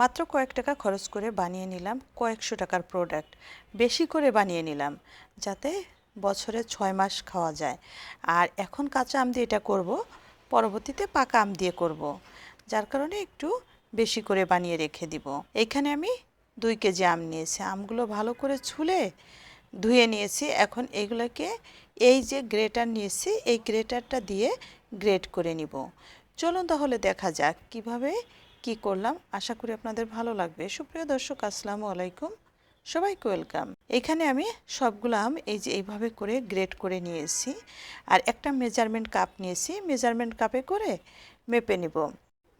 মাত্র কয়েক টাকা খরচ করে বানিয়ে নিলাম কয়েকশো টাকার প্রোডাক্ট বেশি করে বানিয়ে নিলাম, যাতে বছরে ছয় মাস খাওয়া যায়। আর এখন কাঁচা আম দিয়ে এটা করব, পরবর্তীতে পাকা আম দিয়ে করব, যার কারণে একটু বেশি করে বানিয়ে রেখে দিব। এইখানে আমি দুই কেজি আম নিয়েছি। আমগুলো ভালো করে ছুলে ধুয়ে নিয়েছি। এখন এগুলোকে এই যে গ্রেটার নিয়েছি, এই গ্রেটারটা দিয়ে গ্রেট করে নিব। চলুন তাহলে দেখা যাক কীভাবে কি করলাম? আশা করি আপনাদের ভালো লাগবে। সুপ্রিয় দর্শক, আসসালামু আলাইকুম। সবাইকে ওয়েলকাম। এখানে আমি সবগুলো আম এই যে এইভাবে করে গ্রেড করে নিয়েছি আর একটা মেজারমেন্ট কাপ নিয়েছি। মেজারমেন্ট কাপে করে মেপে নিব।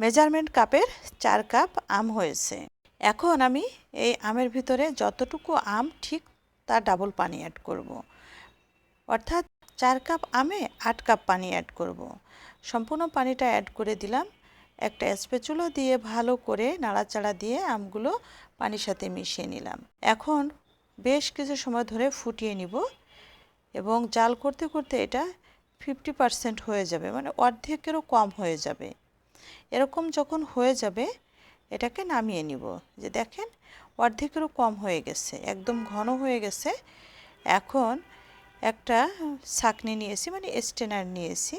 মেজারমেন্ট কাপের চার কাপ আম হয়েছে। এখন আমি এই আমের ভিতরে যতটুকু আম ঠিক তা ডাবল পানি অ্যাড করব। অর্থাৎ চার কাপ আমে আট কাপ পানি অ্যাড করব। সম্পূর্ণ পানিটা অ্যাড করে দিলাম। একটা স্পেচুলো দিয়ে ভালো করে নাড়াচাড়া দিয়ে আমগুলো পানির সাথে মিশিয়ে নিলাম। এখন বেশ কিছু সময় ধরে ফুটিয়ে নিব এবং জাল করতে করতে এটা ফিফটি পারসেন্ট হয়ে যাবে মানে অর্ধেকেরও কম হয়ে যাবে। এরকম যখন হয়ে যাবে, এটাকে নামিয়ে নিব। যে দেখেন, অর্ধেকেরও কম হয়ে গেছে, একদম ঘন হয়ে গেছে। এখন একটা ছাকনি নিয়েছি মানে স্টেনার নিয়েছি।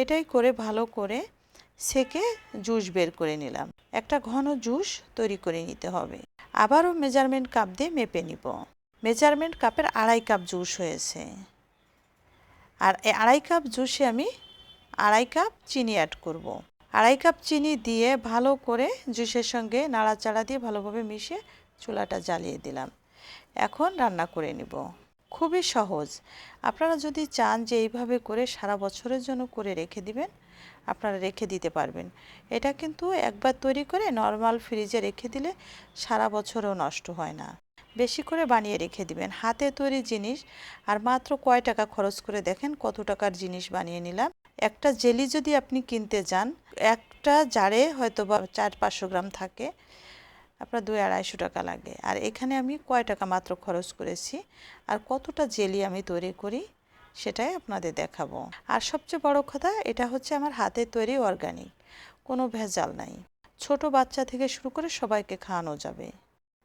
এটাই করে ভালো করে সেকে জুস বের করে নিলাম। একটা ঘন জুস তৈরি করে নিতে হবে। আবারও মেজারমেন্ট কাপ দিয়ে মেপে নিব। মেজারমেন্ট কাপের আড়াই কাপ জুস হয়েছে। আর এই আড়াই কাপ জুসে আমি আড়াই কাপ চিনি অ্যাড করব। আড়াই কাপ চিনি দিয়ে ভালো করে জুসের সঙ্গে নাড়াচাড়া দিয়ে ভালোভাবে মিশিয়ে চুলাটা জ্বালিয়ে দিলাম। এখন রান্না করে নিব। খুবই সহজ। আপনারা যদি চান যে এইভাবে করে সারা বছরের জন্য করে রেখে দিবেন, আপনারা রেখে দিতে পারবেন। এটা কিন্তু একবার তৈরি করে নর্মাল ফ্রিজে রেখে দিলে সারা বছরও নষ্ট হয় না। বেশি করে বানিয়ে রেখে দিবেন। হাতে তৈরি জিনিস, আর মাত্র কয় টাকা খরচ করে দেখেন কত টাকার জিনিস বানিয়ে নিলাম। একটা জেলি যদি আপনি কিনতে যান, একটা জারে হয়তো বা চার পাঁচশো গ্রাম থাকে। আপনার দুই আড়াইশো টাকা লাগে। আর এখানে আমি কয় টাকা মাত্র খরচ করেছি? আর কতটা জেলি আমি তৈরি করি? সেটাই আপনাদের দেখাবো। আর সবচেয়ে বড় কথা, এটা হচ্ছে আমার হাতে তৈরি অর্গানিক। কোনো ভেজাল নাই। ছোট বাচ্চা থেকে শুরু করে সবাইকে খাওয়ানো যাবে।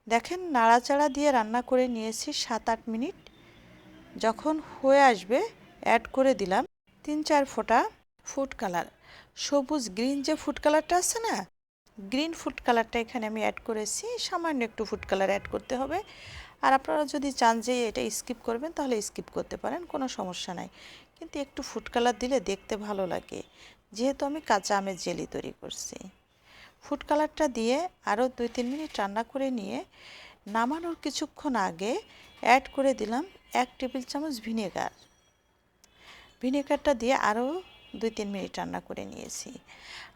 দেখেন, নাড়াচাড়া দিয়ে রান্না করে নিয়েছি সাত আট মিনিট। যখন হয়ে আসবে অ্যাড করে দিলাম তিন চার ফোঁটা ফুড কালার সবুজ গ্রিন যে ফুড কালারটা আছে না গ্রিন ফুড কালারটা এখানে আমি অ্যাড করেছি। সামান্য একটু ফুড কালার অ্যাড করতে হবে। আর আপনারা যদি চান যে এটা স্কিপ করবেন, তাহলে স্কিপ করতে পারেন, কোনো সমস্যা নাই। কিন্তু একটু ফুড কালার দিলে দেখতে ভালো লাগে। যেহেতু আমি কাঁচা আমের জেলি তৈরি করছি। ফুড কালারটা দিয়ে আরও দুই তিন মিনিট রান্না করে নিয়ে নামানোর কিছুক্ষণ আগে অ্যাড করে দিলাম এক টেবিল চামচ ভিনেগার। ভিনেগারটা দিয়ে আরও দুই তিন মিনিট রান্না করে নিয়েছি।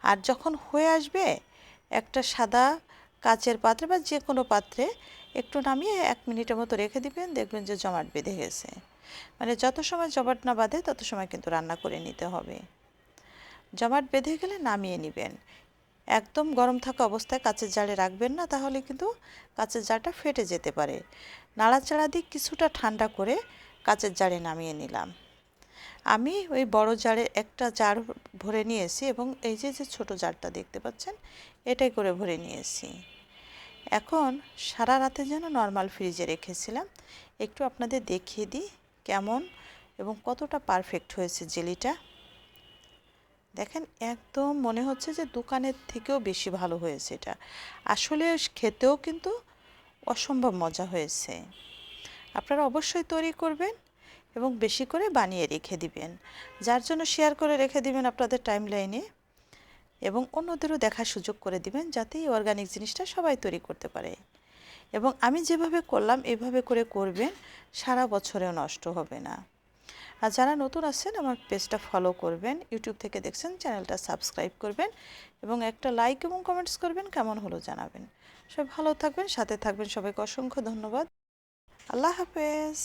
আর যখন হয়ে আসবে একটা সাদা কাচের পাত্রে বা যে কোনো পাত্রে একটু নামিয়ে এক মিনিটের মতো রেখে দিবেন, দেখবেন যে জমাট বেঁধে গেছে। মানে যত সময় জমাট না বাঁধে, তত সময় কিন্তু রান্না করে নিতে হবে। জমাট বেঁধে গেলে নামিয়ে নেবেন। একদম গরম থাকা অবস্থায় কাচের জালে রাখবেন না, তাহলে কিন্তু কাচের জারটা ফেটে যেতে পারে। নাড়াচাড়া দিয়ে কিছুটা ঠান্ডা করে কাচের জারে নামিয়ে নিলাম। আমি ওই বড় জারে একটা জার ভরে নিয়েছি এবং এই যে যে ছোটো জারটা দেখতে পাচ্ছেন, এটাই করে ভরে নিয়েছি। এখন সারা রাতে যেন নর্মাল ফ্রিজে রেখেছিলাম। একটু আপনাদের দেখিয়ে দিই কেমন এবং কতটা পারফেক্ট হয়েছে জেলিটা। দেখেন, একদম মনে হচ্ছে যে দোকানের থেকেও বেশি ভালো হয়েছে এটা। আসলে খেতেও কিন্তু অসম্ভব মজা হয়েছে। আপনারা অবশ্যই তৈরি করবেন। এবং বেশি করে বানিয়ে রেখে দিবেন। যার জন্য শেয়ার করে রেখে দিবেন আপনাদের টাইম লাইনে এবং অন্যদেরও দেখার সুযোগ করে দিবেন যাতে এই অর্গানিক জিনিসটা সবাই তৈরি করতে পারে। এবং আমি যেভাবে করলাম, এভাবে করে করবেন, সারা বছরেও নষ্ট হবে না। আর যারা নতুন আছেন, আমার পেজটা ফলো করবেন ইউটিউব থেকে দেখছেন চ্যানেলটা সাবস্ক্রাইব করবেন এবং একটা লাইক এবং কমেন্টস করবেন, কেমন হলো জানাবেন। সবাই ভালো থাকবেন, সাথে থাকবেন, সবাইকে অসংখ্য ধন্যবাদ। আল্লাহ হাফেজ।